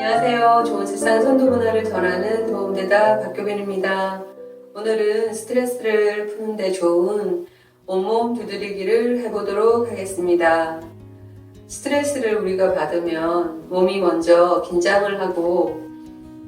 안녕하세요. 좋은 세상 선도 문화를 전하는 도움되다 박교빈입니다. 오늘은 스트레스를 푸는데 좋은 온몸 두드리기를 해보도록 하겠습니다. 스트레스를 우리가 받으면 몸이 먼저 긴장을 하고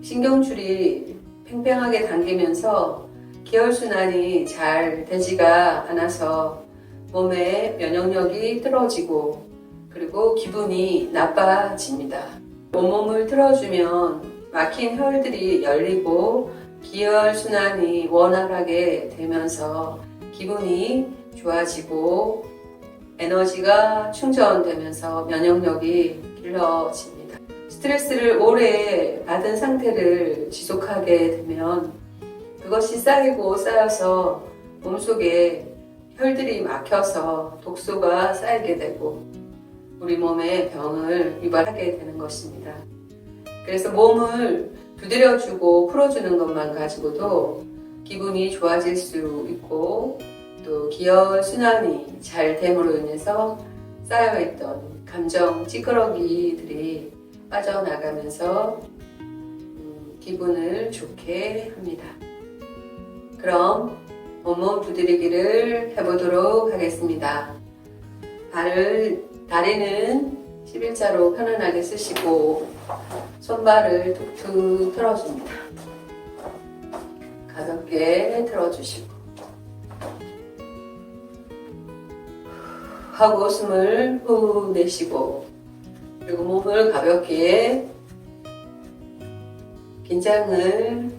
신경줄이 팽팽하게 당기면서 기혈순환이 잘 되지가 않아서 몸의 면역력이 떨어지고 그리고 기분이 나빠집니다. 온몸을 틀어주면 막힌 혈들이 열리고 기혈 순환이 원활하게 되면서 기분이 좋아지고 에너지가 충전되면서 면역력이 길러집니다. 스트레스를 오래 받은 상태를 지속하게 되면 그것이 쌓이고 쌓여서 몸속에 혈들이 막혀서 독소가 쌓이게 되고 우리 몸에 병을 유발하게 되는 것입니다. 그래서 몸을 두드려주고 풀어주는 것만 가지고도 기분이 좋아질 수 있고 또 기혈 순환이 잘 됨으로 인해서 쌓여있던 감정 찌끄러기들이 빠져나가면서 음, 기분을 좋게 합니다. 그럼 온몸 두드리기를 해보도록 하겠습니다. 발을 다리는 11자로 편안하게 쓰시고 손발을 툭툭 틀어줍니다. 가볍게 틀어주시고 하고 숨을 후 내쉬고 그리고 몸을 가볍게 긴장을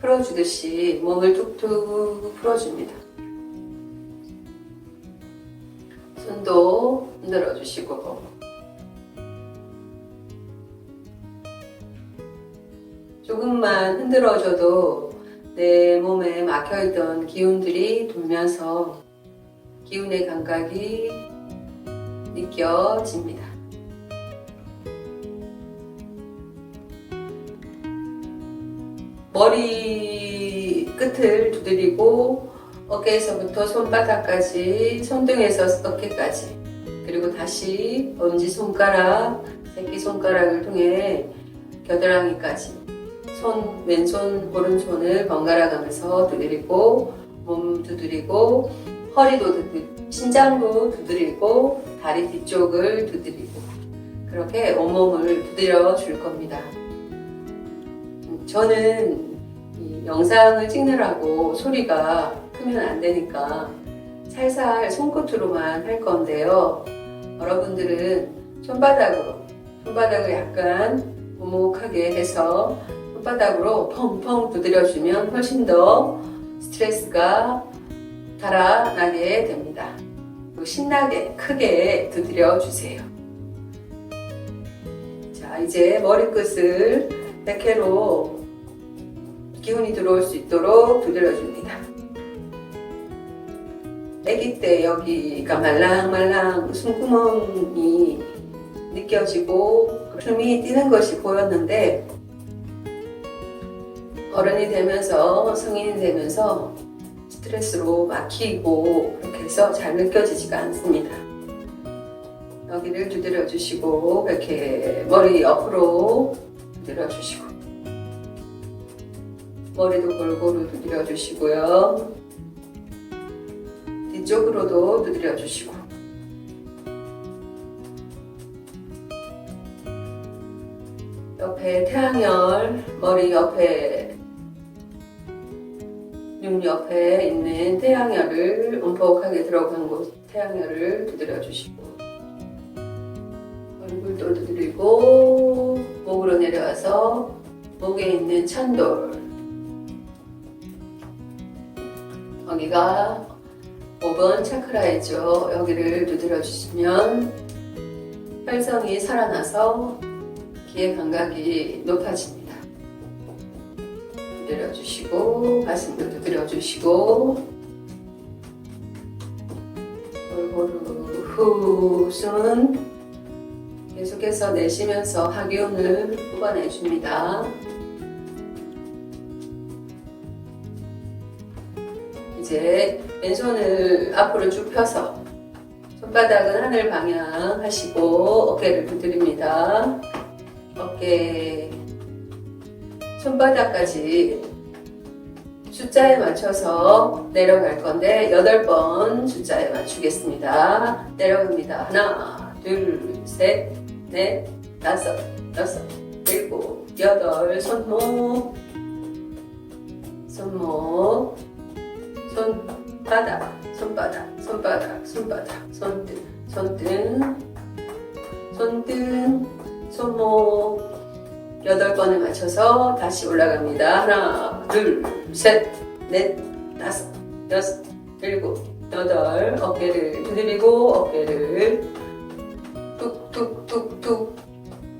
풀어주듯이 몸을 툭툭 풀어줍니다. 손도 흔들어 주시고 조금만 흔들어줘도 내 몸에 막혀있던 기운들이 돌면서 기운의 감각이 느껴집니다. 머리 끝을 두드리고 어깨에서부터 손바닥까지, 손등에서 어깨까지, 그리고 다시 엄지 손가락, 새끼 손가락을 통해 겨드랑이까지, 손, 왼손, 오른손을 번갈아 가면서 두드리고, 몸 두드리고, 허리도 두드리고, 신장도 두드리고, 다리 뒤쪽을 두드리고, 그렇게 온몸을 두드려 줄 겁니다. 음, 저는 이 영상을 찍느라고 소리가 크면 안 되니까 살살 손끝으로만 할 건데요. 여러분들은 손바닥으로, 손바닥을 약간 오목하게 해서 손바닥으로 펑펑 두드려주면 훨씬 더 스트레스가 달아나게 됩니다. 신나게 크게 두드려 주세요. 자, 이제 머리끝을 100회로 기운이 들어올 수 있도록 두드려 줍니다. 아기 때 여기가 말랑말랑 숨구멍이 느껴지고 숨이 뛰는 것이 보였는데 어른이 되면서 성인이 되면서 스트레스로 막히고 그렇게 해서 잘 느껴지지가 않습니다. 여기를 두드려 주시고 이렇게 머리 옆으로 두드려 주시고 머리도 골고루 두드려 주시고요. 뒤쪽으로도 두드려 주시고. 옆에 태양열 머리 옆에 눈 옆에 있는 태양열을 움푹하게 들어간 곳 태양열을 두드려 주시고. 얼굴도 두드리고 목으로 내려와서 목에 있는 찬돌. 여기가 5번 차크라이죠. 여기를 두드려 주시면 혈성이 살아나서 기의 감각이 높아집니다. 두드려 주시고 가슴도 두드려 주시고 골고루 후 숨은 계속해서 내쉬면서 하기운을 뽑아내 줍니다. 이제 왼손을 앞으로 쭉 펴서 손바닥은 하늘 방향 하시고 어깨를 두드립니다. 어깨, 손바닥까지 숫자에 맞춰서 내려갈 건데 여덟 번 숫자에 맞추겠습니다. 내려갑니다. 하나, 둘, 셋, 넷, 다섯, 여섯, 일곱, 여덟, 손목, 손바닥, 손바닥, 손바닥, 손바닥, 손등, 손등, 손등, 손목. 여덟 번에 맞춰서 다시 올라갑니다. 하나, 둘, 셋, 넷, 다섯, 여섯, 일곱, 여덟. 어깨를 두드리고 어깨를 뚝뚝뚝뚝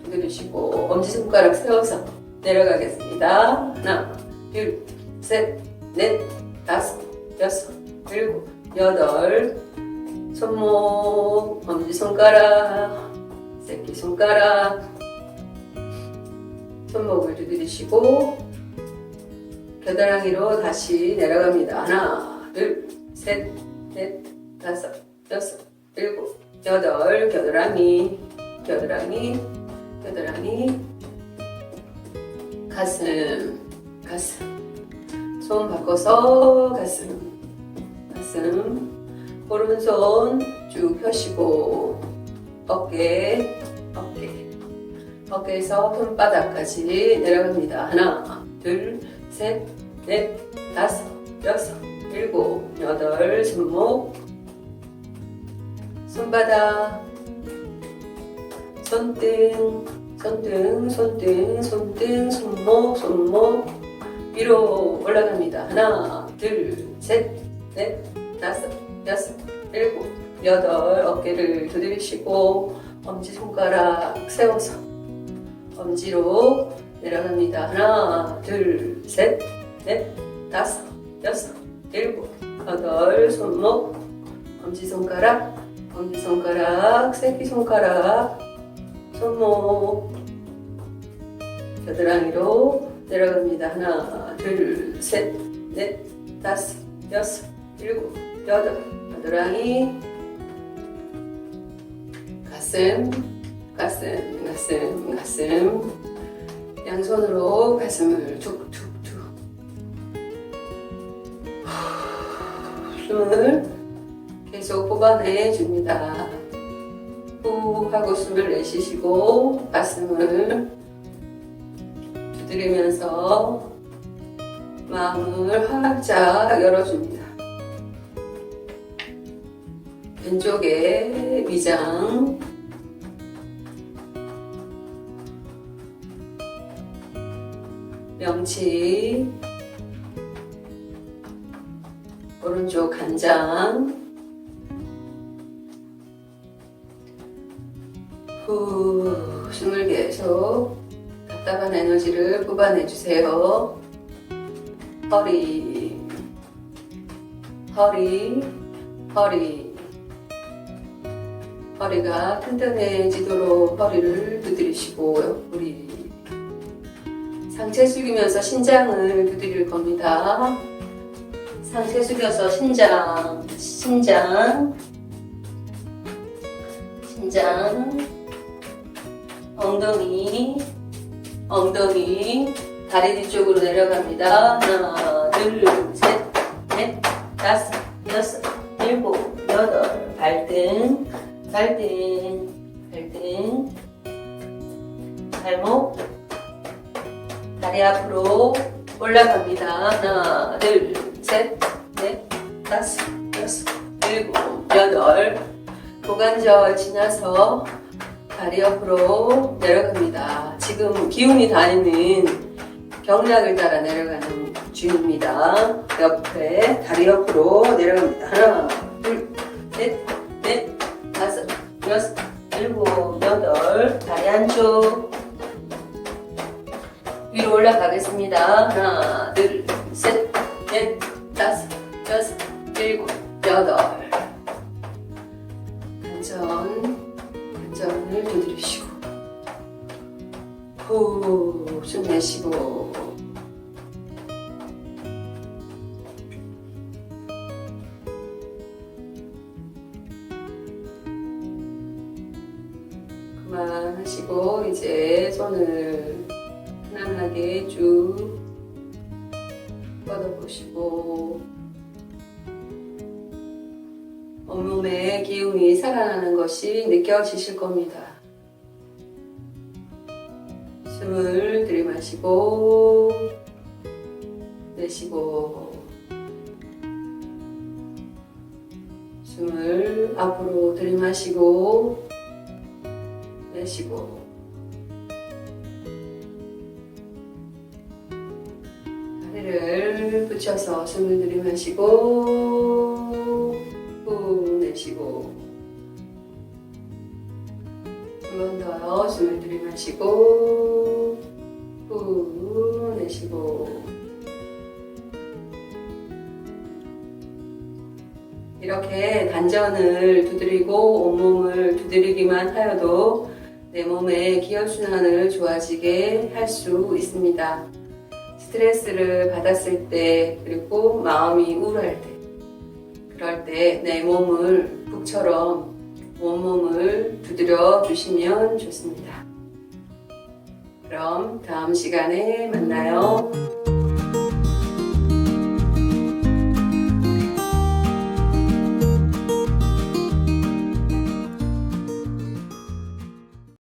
두드리시고 엄지손가락 세워서 내려가겠습니다. 하나, 둘, 셋, 넷, 다섯, 여섯, 일곱, 여덟. 손목, 엄지손가락, 새끼손가락. 손목을 두드리시고 겨드랑이로 다시 내려갑니다. 하나, 둘, 셋, 넷, 다섯, 여섯, 일곱, 여덟. 겨드랑이, 겨드랑이, 겨드랑이. 가슴, 가슴. 손 바꿔서 가슴, 가슴 오른손 쭉 펴시고 어깨, 어깨 어깨에서 손바닥까지 내려갑니다. 하나, 둘, 셋, 넷, 다섯, 여섯, 일곱, 여덟, 손목, 손바닥, 손등, 손등, 손등, 손등, 손목, 손목 위로 올라갑니다. 하나, 둘, 셋, 넷, 다섯, 여섯, 일곱, 여덟 어깨를 두드리시고 엄지손가락 세워서 엄지로 내려갑니다. 하나, 둘, 셋, 넷, 다섯, 여섯, 일곱, 여덟, 손목, 엄지손가락, 엄지손가락, 새끼손가락, 손목, 겨드랑이로 내려갑니다. 하나, 둘, 셋, 넷, 다섯, 여섯, 일곱, 여덟, 겨드랑이, 가슴, 가슴, 가슴, 가슴. 양손으로 가슴을 툭툭툭. 숨을 계속 뽑아내 줍니다. 후 하고 숨을 내쉬시고 가슴을 두드리면서 마음을 활짝 열어줍니다. 왼쪽에 위장. 명치. 오른쪽 간장. 후 숨을 계속 답답한 에너지를 뽑아내 주세요. 허리. 허리. 허리 허리가 튼튼해지도록 허리를 두드리시고 옆구리 상체 숙이면서 신장을 두드릴 겁니다. 상체 숙여서 신장, 신장, 신장, 엉덩이, 엉덩이, 다리 뒤쪽으로 내려갑니다. 하나, 둘, 셋, 넷, 다섯, 여섯, 일곱, 여덟, 발등, 발등, 발등, 발목, 다리 앞으로 올라갑니다. 하나, 둘, 셋, 넷, 다섯, 여섯, 일곱, 여덟. 고관절 지나서 다리 옆으로 내려갑니다. 지금 기운이 다니는 경락을 따라 내려가는 중입니다. 옆에 다리 옆으로 내려갑니다. 하나, 둘, 셋, 여섯, 일곱, 여덟. 다리 한쪽. 위로 올라가겠습니다. 하나, 둘, 셋, 넷, 다섯, 여섯, 일곱, 여덟. 간전, 간전을 두드리시고. 후, 숨 내쉬고. 편안하게 쭉 뻗어보시고 온몸에 기운이 살아나는 것이 느껴지실 겁니다. 숨을 들이마시고 내쉬고 숨을 앞으로 들이마시고 내쉬고 붙여서 숨을 들이마시고 후 내쉬고 한번 더요 숨을 들이마시고 후 내쉬고 이렇게 단전을 두드리고 온몸을 두드리기만 하여도 내 몸의 기혈순환을 좋아지게 할 수 있습니다. 스트레스를 받았을 때 그리고 마음이 우울할 때 그럴 때 내 몸을 북처럼 온몸을 두드려 주시면 좋습니다. 그럼 다음 시간에 만나요.